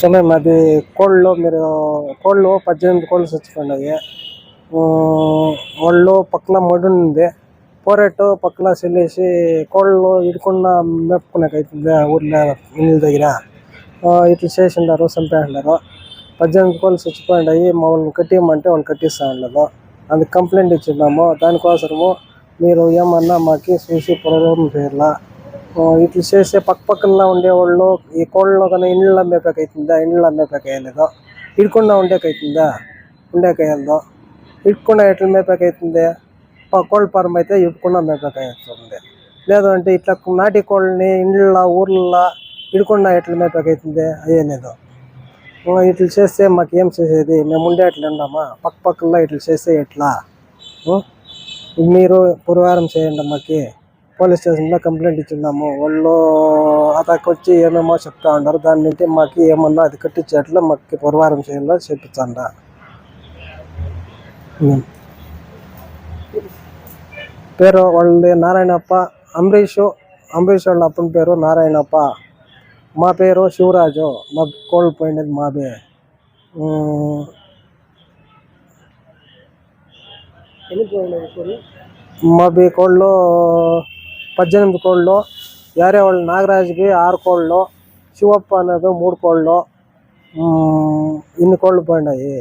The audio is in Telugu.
సమయం అది కోళ్ళు మీరు కోళ్ళు పద్దెనిమిది కోళ్ళు చచ్చిపోయినాయి ఉమ్, వాళ్ళు పక్కన మడి ఉంది. పోరెట్టు పక్కన చెల్లేసి కోళ్ళు ఇడుకున్న మేపుకునేకి అవుతుంది ఊర్లో ఇళ్ళ దగ్గర. ఇట్లా చేసిండారు చంపేసిండారు. పద్దెనిమిది కోళ్ళు చచ్చిపోయినాయి మా వాళ్ళని కట్టేయమంటే వాళ్ళు కట్టిస్తా ఉండదు అందుకు కంప్లైంట్ ఇచ్చిన్నాము దానికోసము మీరు ఏమన్నా మాకు చూసి ప్రాబ్లం చేయాల ఇట్లా చేసే పక్కపక్కన ఉండేవాళ్ళు ఈ కోళ్ళలో కానీ ఇండ్ల మేపకైతుందా ఇండ్ల మేపకేయలేదు ఇడకుండా ఉండేకైతుందా? ఉండేకేయలేదు ఇడకుండా ఎట్లా మేపకైతుంది? అవుతుంది కోళ్ళ ఫారం అయితే ఇడకుండా మేపకైతుంది. లేదు అంటే ఇట్లా నాటి కోళ్ళని ఇండ్ల ఊర్ల ఇడకుండా ఎట్లా మేపకైతుంది? అయ్యలేదు? ఇట్లా చేస్తే మాకు ఏం చేసేది? మేము ఉండే అట్లా ఉండమా? పక్క పక్కన ఇట్లా చేస్తే ఎట్లా? మీరు పురవారం చేయండి మాకు. పోలీస్ స్టేషన్లో కంప్లైంట్ ఇచ్చిందాము వాళ్ళు అతనికి వచ్చి ఏమేమో చెప్తా ఉన్నారు. దాని నుండి మాకు ఏమన్నా అది కట్టించేట్లు మాకు పురవారం చేయాలో చెప్పించండి. పేరు వాళ్ళది నారాయణప్ప. అంబరీష్ అంబరీష్ వాళ్ళ అప్పని పేరు నారాయణప్ప. మా పేరు శివరాజు. మా కోళ్ళు పోయినది మాదే. మావి కోళ్ళు పద్దెనిమిది కోళ్ళు యారే వాళ్ళు నాగరాజుకి ఆరు కోళ్ళు శివప్ప అనేది మూడు కోళ్ళు ఉమ్, ఇన్ని కోళ్ళు పోయినాయి